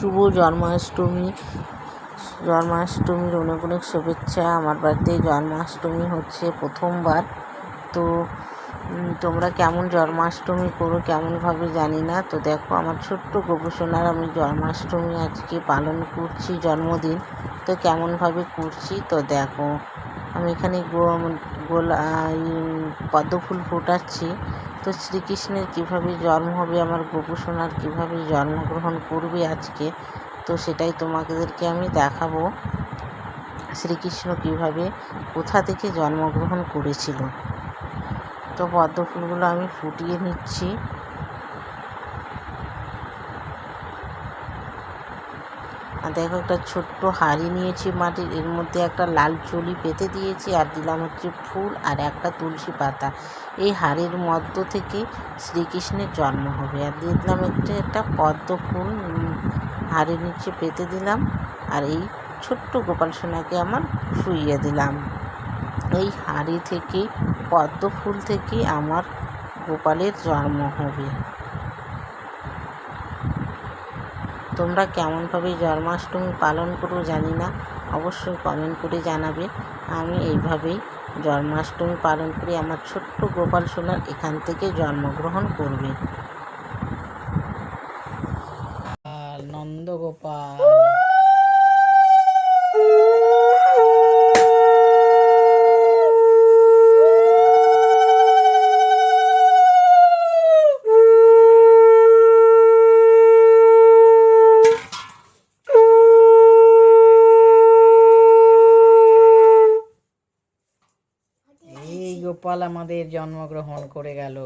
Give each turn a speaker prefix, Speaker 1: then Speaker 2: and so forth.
Speaker 1: শুভ জন্মাষ্টমী। জন্মাষ্টমীর অনেক অনেক শুভেচ্ছা। আমার বাড়িতে জন্মাষ্টমী হচ্ছে প্রথমবার। তো তোমরা কেমন জন্মাষ্টমী করো কেমনভাবে জানি না। তো দেখো, আমার ছোট্ট গোপসোনার আমি জন্মাষ্টমী আজকে পালন করছি, জন্মদিন। তো কেমনভাবে করছি, তো দেখো। আমি এখানে গোলা পদ্ম ফুল ফোটাচ্ছি। তো শ্রীকৃষ্ণের কীভাবে জন্ম হবে, আমার গোপসোনার কীভাবে জন্মগ্রহণ করবে আজকে, তো সেটাই তোমাদেরকে আমি দেখাবো। শ্রীকৃষ্ণ কীভাবে, কোথা থেকে জন্মগ্রহণ করেছিল। তো পদ্মফুলগুলো আমি ফুটিয়ে নিচ্ছি। আর দেখো একটা ছোট্ট হাঁড়ি নিয়েছি মাটির, এর মধ্যে একটা লাল চুলি পেতে দিয়েছি আর দিলাম হচ্ছে ফুল আর একটা তুলসী পাতা। এই হাঁড়ির মধ্য থেকে শ্রীকৃষ্ণের জন্ম হবে। আর দিয়ে দিলাম একটা একটা পদ্ম ফুল হাঁড়ির নিচে পেতে দিলাম আর এই ছোট্ট গোপাল সোনাকে আমার শুইয়ে দিলাম। এই হাঁড়ি থেকে, পদ্ম ফুল থেকে আমার গোপালের জন্ম হবে। তোমরা কেমনভাবে জন্মাষ্টমী পালন করো জানি না। অবশ্যই কমেন্ট করে জানাবে। আমি এইভাবেই জন্মাষ্টমী পালন করি আমার ছোট্ট গোপাল সোনার এখান থেকে জন্মগ্রহণ করবে।
Speaker 2: নন্দগোপাল এই গোপাল আমাদের জন্মগ্রহণ করে গেল।